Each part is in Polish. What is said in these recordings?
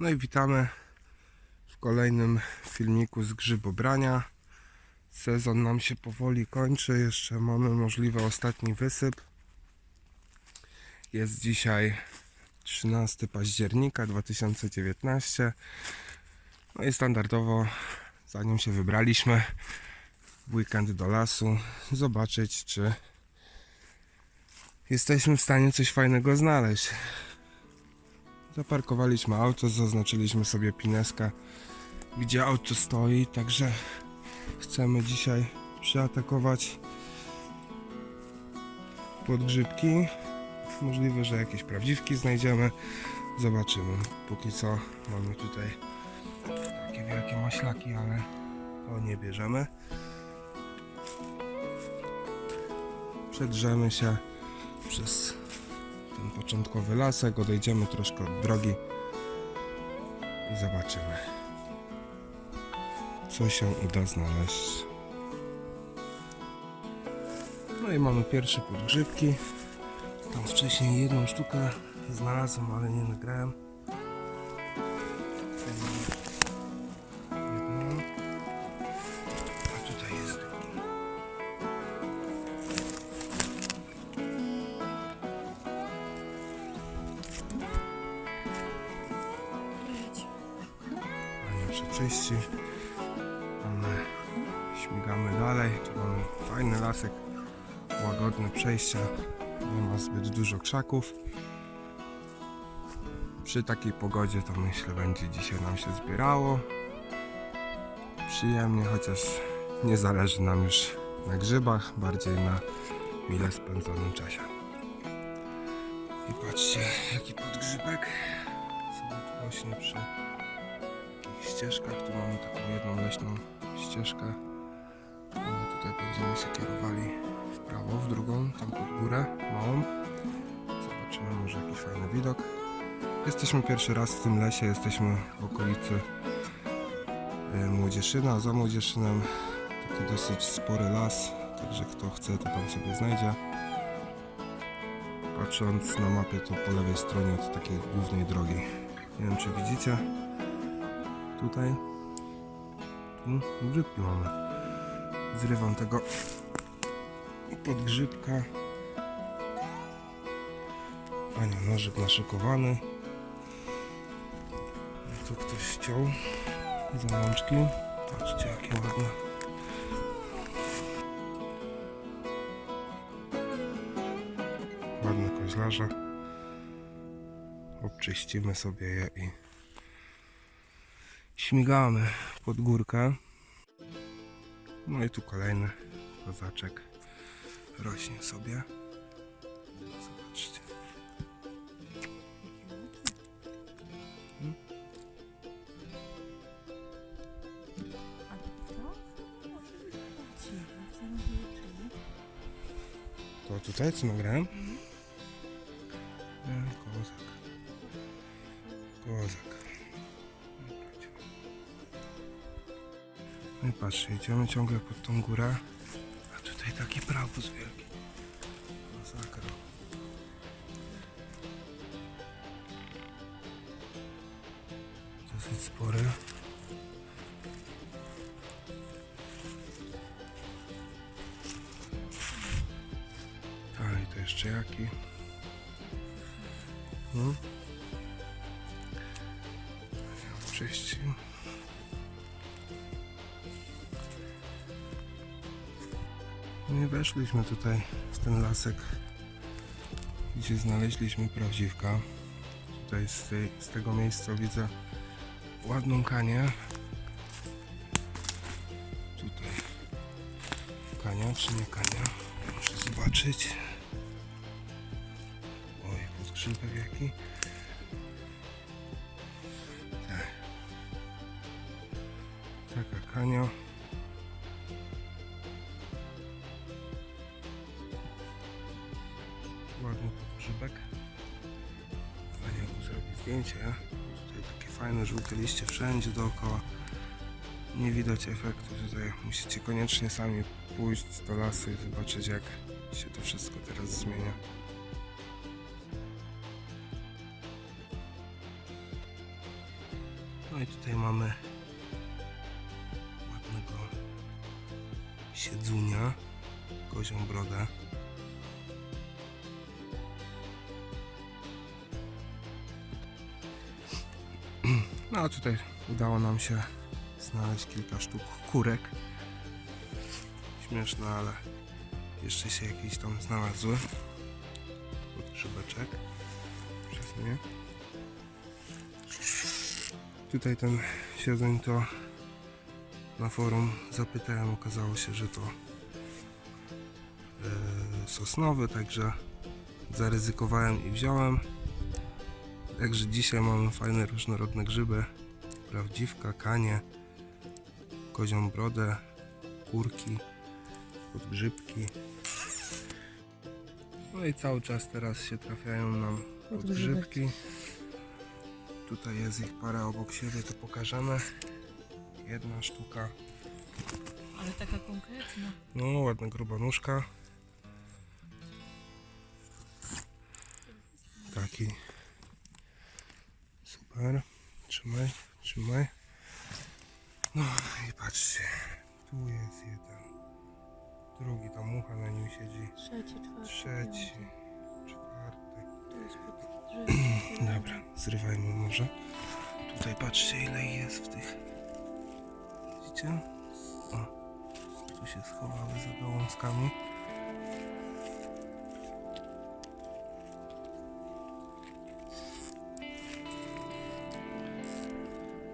No i witamy w kolejnym filmiku z grzybobrania. Sezon nam się powoli kończy, jeszcze mamy możliwy ostatni wysyp. Jest dzisiaj 13 października 2019. No i standardowo, zanim się wybraliśmy w weekend do lasu, zobaczyć czy jesteśmy w stanie coś fajnego znaleźć. Zaparkowaliśmy auto, zaznaczyliśmy sobie pineskę, gdzie auto stoi, także chcemy dzisiaj przeatakować podgrzybki. Możliwe, że jakieś prawdziwki znajdziemy. Zobaczymy. Póki co mamy tutaj takie wielkie maślaki, ale to nie bierzemy. Przedrzemy się przez ten początkowy lasek, odejdziemy troszkę od drogi i zobaczymy, co się uda znaleźć. No i mamy pierwsze podgrzybki. Tam wcześniej jedną sztukę znalazłem, ale nie nagrałem. Przeczyści. Śmigamy dalej. Tu mamy fajny lasek, łagodne przejścia. Nie ma zbyt dużo krzaków. Przy takiej pogodzie to myślę będzie dzisiaj nam się zbierało. Przyjemnie, chociaż nie zależy nam już na grzybach, bardziej na mile spędzonym czasie. I patrzcie, jaki podgrzybek. Tu właśnie przy ścieżkach. Tu mamy taką jedną leśną ścieżkę. No, tutaj będziemy się kierowali w prawo, w drugą, tam pod górę, małą. Zobaczymy może jakiś fajny widok. Jesteśmy pierwszy raz w tym lesie, jesteśmy w okolicy e, Młodzieszyna, za Młodzieszynem. Taki dosyć spory las, także kto chce to tam sobie znajdzie. Patrząc na mapie to po lewej stronie od takiej głównej drogi. Nie wiem czy widzicie. Tutaj. Tu grzybki mamy. Zrywam tego podgrzybka. Ania, nożyk naszykowany. Tu ktoś ściął zalączki. Patrzcie jakie ładne. Ładne koźlarze. Obczyścimy sobie je i śmigamy pod górkę. No i tu kolejny kozaczek rośnie sobie. Zobaczcie. To tutaj co nagrałem? No i patrzcie, idziemy ciągle pod tą górę. A tutaj taki prawus wielki. Masakra. Dosyć spory. I to jeszcze jaki. No. Czyścił. No i weszliśmy tutaj w ten lasek, gdzie znaleźliśmy prawdziwka. Tutaj z, tej, z tego miejsca widzę ładną kanię. Tutaj kania czy nie kania? Muszę zobaczyć. Oj, podgrzybek jaki. Tak. Taka kania. Ładny podgrzybek. Fajnie mu zrobić zdjęcie. Tutaj takie fajne żółte liście wszędzie dookoła. Nie widać efektu tutaj. Musicie koniecznie sami pójść do lasu i zobaczyć jak się to wszystko teraz zmienia. No i tutaj mamy ładnego siedzunia, kozią brodę. A tutaj udało nam się znaleźć kilka sztuk kurek. Śmieszne, ale jeszcze się jakieś tam znalazły. Grzybeczek przez mnie. Tutaj ten siedzeń to na forum zapytałem, okazało się, że to e, sosnowy, także zaryzykowałem i wziąłem. Także dzisiaj mamy fajne, różnorodne grzyby. Prawdziwka, kanie, kozią brodę, kurki, podgrzybki. No i cały czas teraz się trafiają nam podgrzybki. Tutaj jest ich parę obok siebie, to pokażemy. Jedna sztuka. Ale taka konkretna. No, ładna gruba nóżka. Taki. Super. Trzymaj, trzymaj. No i patrzcie. Tu jest jeden. Drugi, ta mucha na nim siedzi. Trzeci, czwarty. Trzeci. Czwarty. Dobra, zrywajmy może. Tutaj patrzcie ile ich jest w tych. Widzicie? O, tu się schowały za gałązkami.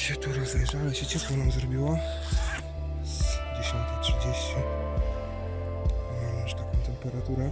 się tu rozejrzę, ale się ciepło nam zrobiło. Z 10.30. Mamy już taką temperaturę.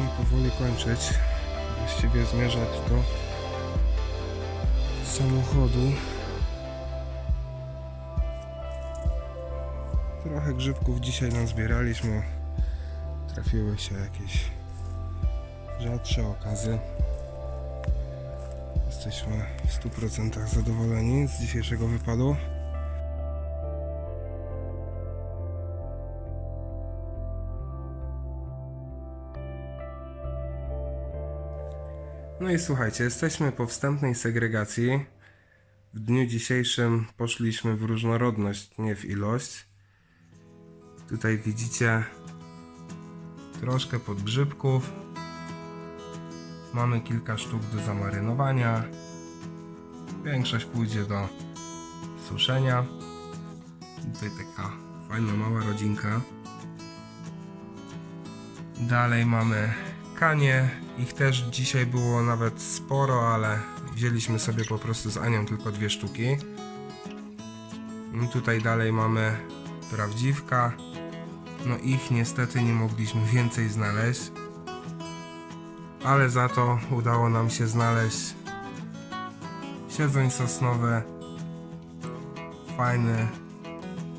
Będziemy powoli kończyć. Właściwie zmierzać do samochodu. Trochę grzybków dzisiaj nazbieraliśmy. Trafiły się jakieś rzadsze okazy. Jesteśmy w 100% zadowoleni z dzisiejszego wypadu. No i słuchajcie, jesteśmy po wstępnej segregacji. W dniu dzisiejszym poszliśmy w różnorodność, nie w ilość. Tutaj widzicie troszkę podgrzybków. Mamy kilka sztuk do zamarynowania. Większość pójdzie do suszenia. Tutaj taka fajna mała rodzinka. Dalej mamy Ich też dzisiaj było nawet sporo, ale wzięliśmy sobie po prostu z Anią tylko dwie sztuki. No tutaj dalej mamy prawdziwka. No ich niestety nie mogliśmy więcej znaleźć. Ale za to udało nam się znaleźć siedzoń sosnowy. Fajny,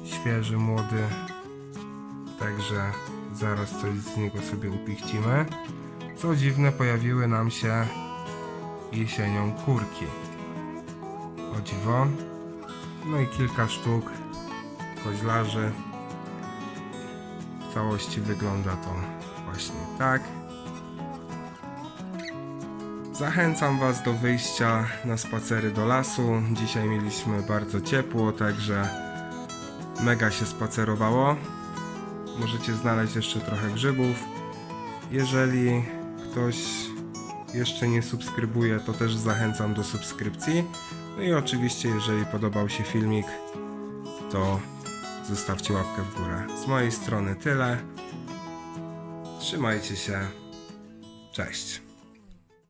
świeży, młody. Także zaraz coś z niego sobie upichcimy. Co dziwne, pojawiły nam się jesienią kurki. O dziwo. No i kilka sztuk koźlarzy. W całości wygląda to właśnie tak. Zachęcam Was do wyjścia na spacery do lasu. Dzisiaj mieliśmy bardzo ciepło, także mega się spacerowało. Możecie znaleźć jeszcze trochę grzybów. Jeżeli ktoś jeszcze nie subskrybuje, to też zachęcam do subskrypcji. No i oczywiście, jeżeli podobał się filmik, to zostawcie łapkę w górę. Z mojej strony tyle. Trzymajcie się. Cześć.